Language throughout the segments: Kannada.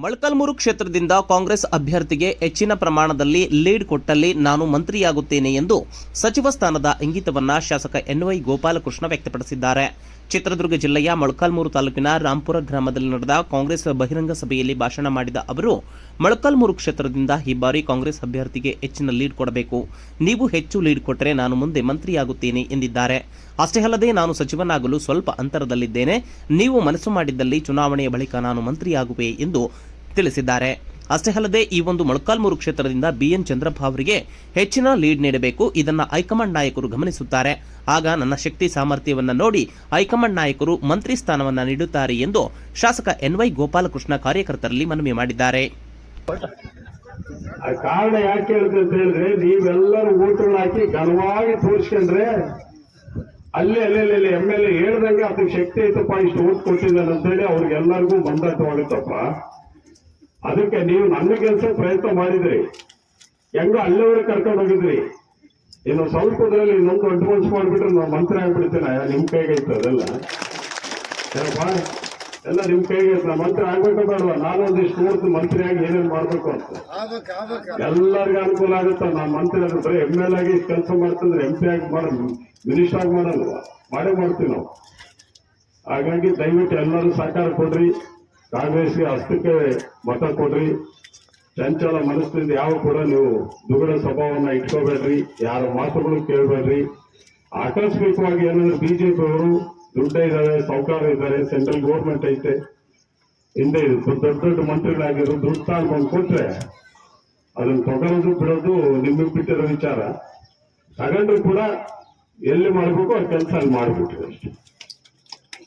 ಮೊಳಕಾಲ್ಮೂರು ಕ್ಷೇತ್ರದಿಂದ ಕಾಂಗ್ರೆಸ್ ಅಭ್ಯರ್ಥಿಗೆ ಹೆಚ್ಚಿನ ಪ್ರಮಾಣದಲ್ಲಿ ಲೀಡ್ ಕೊಟ್ಟಲ್ಲಿ ನಾನು ಮಂತ್ರಿಯಾಗುತ್ತೇನೆ ಎಂದು ಸಚಿವ ಸ್ಥಾನದ ಇಂಗಿತವನ್ನ ಶಾಸಕ ಎನ್ವೈ ಗೋಪಾಲಕೃಷ್ಣ ವ್ಯಕ್ತಪಡಿಸಿದ್ದಾರೆ. ಚಿತ್ರದುರ್ಗ ಜಿಲ್ಲೆಯ ಮೊಳಕಾಲ್ಮೂರು ತಾಲೂಕಿನ ರಾಂಪುರ ಗ್ರಾಮದಲ್ಲಿ ನಡೆದ ಕಾಂಗ್ರೆಸ್ ಬಹಿರಂಗ ಸಭೆಯಲ್ಲಿ ಭಾಷಣ ಮಾಡಿದ ಅವರು, ಮೊಳಕಾಲ್ಮೂರು ಕ್ಷೇತ್ರದಿಂದ ಈ ಬಾರಿ ಕಾಂಗ್ರೆಸ್ ಅಭ್ಯರ್ಥಿಗೆ ಹೆಚ್ಚಿನ ಲೀಡ್ ಕೊಡಬೇಕು. ನೀವು ಹೆಚ್ಚು ಲೀಡ್ ಕೊಟ್ಟರೆ ನಾನು ಮುಂದೆ ಮಂತ್ರಿಯಾಗುತ್ತೇನೆ ಎಂದಿದ್ದಾರೆ. ಅಷ್ಟೇ ಅಲ್ಲದೆ ನಾನು ಸಚಿವನಾಗಲು ಸ್ವಲ್ಪ ಅಂತರದಲ್ಲಿದ್ದೇನೆ. ನೀವು ಮನಸ್ಸು ಮಾಡಿದ್ದಲ್ಲಿ ಚುನಾವಣೆಯ ಬಳಿಕ ನಾನು ಮಂತ್ರಿಯಾಗುವೆ ಎಂದು ತಿಳಿಸಿದ್ದಾರೆ. ಅಷ್ಟೇ ಅಲ್ಲದೆ ಈ ಒಂದು ಮೊಳಕಾಲ್ಮೂರು ಕ್ಷೇತ್ರದಿಂದ ಬಿಎನ್ ಚಂದ್ರಪ್ಪ ಅವರಿಗೆ ಹೆಚ್ಚಿನ ಲೀಡ್ ನೀಡಬೇಕು. ಇದನ್ನು ಹೈಕಮಾಂಡ್ ನಾಯಕರು ಗಮನಿಸುತ್ತಾರೆ. ಆಗ ನನ್ನ ಶಕ್ತಿ ಸಾಮರ್ಥ್ಯವನ್ನು ನೋಡಿ ಹೈಕಮಾಂಡ್ ನಾಯಕರು ಮಂತ್ರಿ ಸ್ಥಾನವನ್ನು ನೀಡುತ್ತಾರೆ ಎಂದು ಶಾಸಕ ಎನ್ವೈ ಗೋಪಾಲಕೃಷ್ಣ ಕಾರ್ಯಕರ್ತರಲ್ಲಿ ಮನವಿ ಮಾಡಿದ್ದಾರೆ. ಕಾರಣ ಯಾಕೆ ಅಂತ ಹೇಳಿದ್ರೆ ನೀವೆಲ್ಲರೂ ಓಟುಗಳು ಹಾಕಿ ಘನವಾಗಿ ತೋರಿಸ್ಕೊಂಡ್ರೆ ಅಲ್ಲೇ ಅಲ್ಲೇ ಎಂ ಎಲ್ ಎ ಹೇಳ್ದಂಗೆ ಅದಕ್ಕೆ ಶಕ್ತಿ ಐತಪ್ಪ, ಇಷ್ಟು ಓಟ್ ಕೊಟ್ಟಿದ್ದಾನೆ ಅಂತೇಳಿ ಅವ್ರಿಗೆಲ್ಲರಿಗೂ ಬಂಧಕವಾಗುತ್ತಪ್ಪ ಅದಕ್ಕೆ ನೀವು ನನ್ನ ಕೆಲಸ ಪ್ರಯತ್ನ ಮಾಡಿದ್ರಿ. ಹೆಂಗ ಅಲ್ಲಿವರೆಗೆ ಕರ್ಕೊಂಡು ಹೋಗಿದ್ರಿ. ಇನ್ನು ಸ್ವಲ್ಪದಲ್ಲಿ ಇನ್ನೊಂದು ಅಡ್ವಾನ್ಸ್ ಮಾಡಿಬಿಟ್ರೆ ನಾವು ಮಂತ್ರಿ ಆಗ್ಬಿಡ್ತೇನೆ ನಿಮ್ ಕೈಗೆ ಐತೆ ಅದೆಲ್ಲ. ಏನಪ್ಪ? ಎಲ್ಲ ನಿಮ್ ಕೈಗೆ ಐತೆ ಮಂತ್ರ ಆಗ್ಬೇಕು ಬೇಡವಾ? ನಾನೊಂದಿಷ್ಟು ನೋಡ್ತು ಮಂತ್ರಿ ಆಗಿ ಏನೇನ್ ಮಾಡ್ಬೇಕು ಅಂತ. ಎಲ್ಲರಿಗೂ ಅನುಕೂಲ ಆಗುತ್ತೆ? ನಾನು ಮಂತ್ರಿ ಆದ್ರೆ ಬರೀ ಎಂ ಎಲ್ ಆಗಿ ಕೆಲಸ ಮಾಡ್ತಂದ್ರೆ ಎಂ ಪಿ ಆಗಿ ಮಾಡಲ್ಲ ಮಿನಿಸ್ಟರ್ ಆಗಿ ಮಾಡಲ್ವಾ? ಮಾಡೇ ಮಾಡ್ತೀವಿ ನಾವು. ಹಾಗಾಗಿ ದಯವಿಟ್ಟು ಎಲ್ಲರೂ ಸಹಕಾರ ಕೊಡ್ರಿ. ಕಾಂಗ್ರೆಸ್ಗೆ ಅಷ್ಟಕ್ಕೆ ಮತ ಕೊಡ್ರಿ. ಚಂಚಲ ಮನಸ್ಸಿನಿಂದ ಯಾವ ಕೂಡ ನೀವು ದುಗುಡ ಸ್ವಭಾವವನ್ನ ಇಟ್ಕೋಬೇಡ್ರಿ. ಯಾರ ಮಾತುಗಳು ಕೇಳಬೇಡ್ರಿ. ಆಕಸ್ಮಿಕವಾಗಿ ಏನಂದ್ರೆ ಬಿಜೆಪಿ ಅವರು ದುಡ್ಡ ಇದ್ದಾರೆ ಸೌಕಾರ ಇದ್ದಾರೆ ಸೆಂಟ್ರಲ್ ಗೌರ್ಮೆಂಟ್ ಐತೆ. ಹಿಂದೆ ದೊಡ್ಡ ದೊಡ್ಡ ಮಂತ್ರಿಗಳಾಗಿರೋ ದುಡ್ಡು ತಗೊಂಡು ಕೊಟ್ರೆ ಅದನ್ನ ತಗೊಳ್ಳೋದು ಬಿಡೋದು ನಿಮಗೆ ಬಿಟ್ಟಿರೋ ವಿಚಾರ. ತಗೊಂಡ್ರು ಕೂಡ ಎಲ್ಲಿ ಮಾಡಬೇಕು ಆ ಕೆಲಸ ಅಲ್ಲಿ ಮಾಡ್ಬಿಟ್ರಿ ಅಷ್ಟೇ.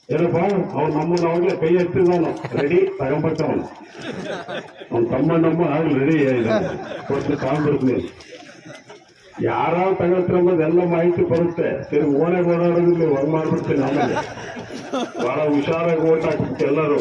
ಏನಪ್ಪ? ಅವ್ನು ನಮ್ಮನ್ನ ಅವಾಗಲೇ ಕೈ ಎತ್ತಿದವನು ರೆಡಿ ತಗೊಂಬಟ್ಟವನು ಅವ್ನ ತಮ್ಮ ನಮ್ಮ ಆಗ್ಲಿ ರೆಡಿ ಕೊಟ್ಟು ತಗೊಂಡ್ಬಿಡ್ತೀನಿ ಯಾರು ತಗೊಳ್ತಾರೆ ಎಲ್ಲ ಮಾಹಿತಿ ಬರುತ್ತೆ. ತಿರುಗಿ ಓಣೆಗೆ ಓಡಾಡೋದಿಲ್ಲ ಹೊರ ಮಾಡ್ಬಿಡ್ತೀನಿ ಆಮೇಲೆ. ಬಹಳ ಹುಷಾರಾಗಿ ಓಟ್ ಹಾಕ್ಬಿಟ್ಟು ಎಲ್ಲರೂ.